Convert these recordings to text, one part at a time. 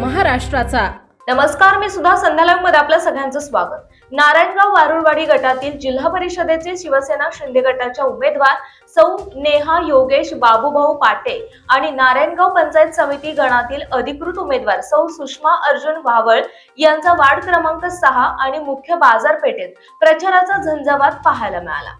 महाराष्ट्राचा. नमस्कार मी सुद्धा संध्यालाईव्हमध्ये आपल्या सगळ्यांचं स्वागत. नारायणगाव वारुळवाडी गटातील जिल्हा परिषदेचे शिवसेना शिंदे गटाच्या उमेदवार सौ नेहा योगेश बाबूभाऊ पाटे आणि नारायणगाव पंचायत समिती गणातील अधिकृत उमेदवार सौ सुषमा अर्जुन भावळ यांचा वार्ड क्रमांक सहा आणि मुख्य बाजारपेठेत प्रचाराचा झंझावात पाहायला मिळाला.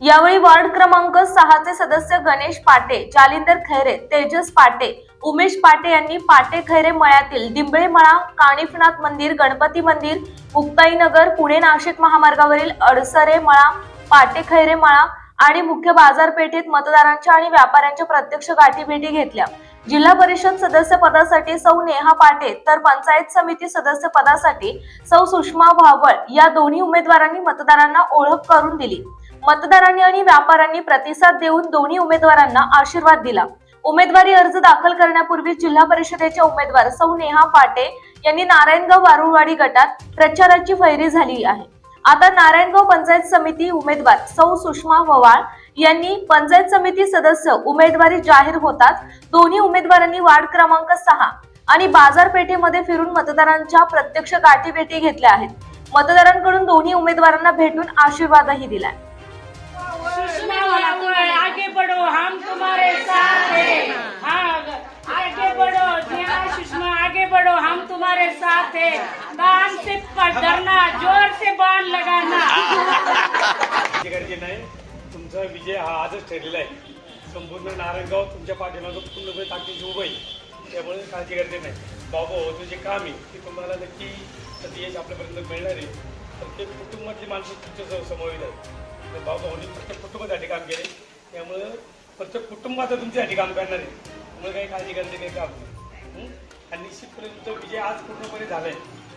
यावेळी वार्ड क्रमांक सहाचे सदस्य गणेश पाटे जालिंदर खैरे तेजस पाटे उमेश पाटे यांनी पाटे खैरे मळ्यातील दिंबळे मळा काणिफनाथ मंदिर गणपती मंदिर मुक्ताईनगर पुणे नाशिक महामार्गावरील अडसरे मळा पाटे खैरे मळा आणि मुख्य बाजारपेठेत मतदारांच्या आणि व्यापाऱ्यांच्या प्रत्यक्ष गाठीभेटी घेतल्या. जिल्हा परिषद सदस्य पदासाठी सौ नेहा पाटे तर पंचायत समिती सदस्य पदासाठी सौ सुषमा भावळ या दोन्ही उमेदवारांनी मतदारांना ओळख करून दिली. मतदारांनी आणि व्यापाऱ्यांनी प्रतिसाद देऊन दोन्ही उमेदवारांना आशीर्वाद दिला. उमेदवारी अर्ज दाखल करण्यापूर्वी जिल्हा परिषदेचे उमेदवार सौ नेहा पाटे यांनी नारायणगाव वारुळवाडी गटात प्रचाराची फैरी झाली आहे. आता नारायणगाव पंचायत समिती उमेदवार सौ सुषमा ववाळ यांनी पंचायत समिती सदस्य उमेदवारी जाहीर होतात दोन्ही उमेदवारांनी वार्ड क्रमांक सहा आणि बाजारपेठेमध्ये फिरून मतदारांच्या प्रत्यक्ष गाठीभेटी घेतल्या आहेत. मतदारांकडून दोन्ही उमेदवारांना भेटून आशीर्वादही दिलाय. आगे बढ़ो हम तुम्हारे साथ हैं। आगे बढ़ो सुषमा आगे बढ़ो हम तुम्हारे साथ हैं। कान से डरना जोर से बाण लगाना। काळजी नाही तुमचा विजय हा आजच ठरलेला आहे. संपूर्ण नारायणगाव तुमच्या पाठीमागं पूर्णपणे ताकदीची उभं आहे. त्यामुळे काळजी करायची नाही. बाबा हो जे काम आहे ते तुम्हाला नक्की त्याचं यश आपल्यापर्यंत मिळणार आहे. प्रत्येक कुटुंबातली माणसं तुमच्या स- समोर आहे तर बाबा होणी प्रत्येक कुटुंबासाठी काम केले त्यामुळं प्रत्येक कुटुंबाचं तुमच्यासाठी काम करणार आहे. त्यामुळे काही काळजी करायची काही काम नाही. हं? आणि निश्चितपणे तुमचा विजय आज पूर्णपणे झाला आहे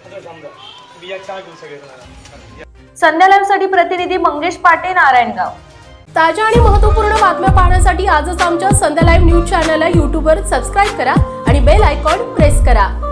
असं समजा तुम्ही या चहा घेऊ सगळे संध्या लाईव्हसाठी प्रतिनिधी मंगेश पाटे नारायणगाव. ताज्या आणि महत्त्वपूर्ण बातम्या पाहण्यासाठी आजच आमच्या संध्या लाईव्ह न्यूज चॅनलला यूट्यूबवर सबस्क्राईब करा आणि बेल आयकॉन प्रेस करा.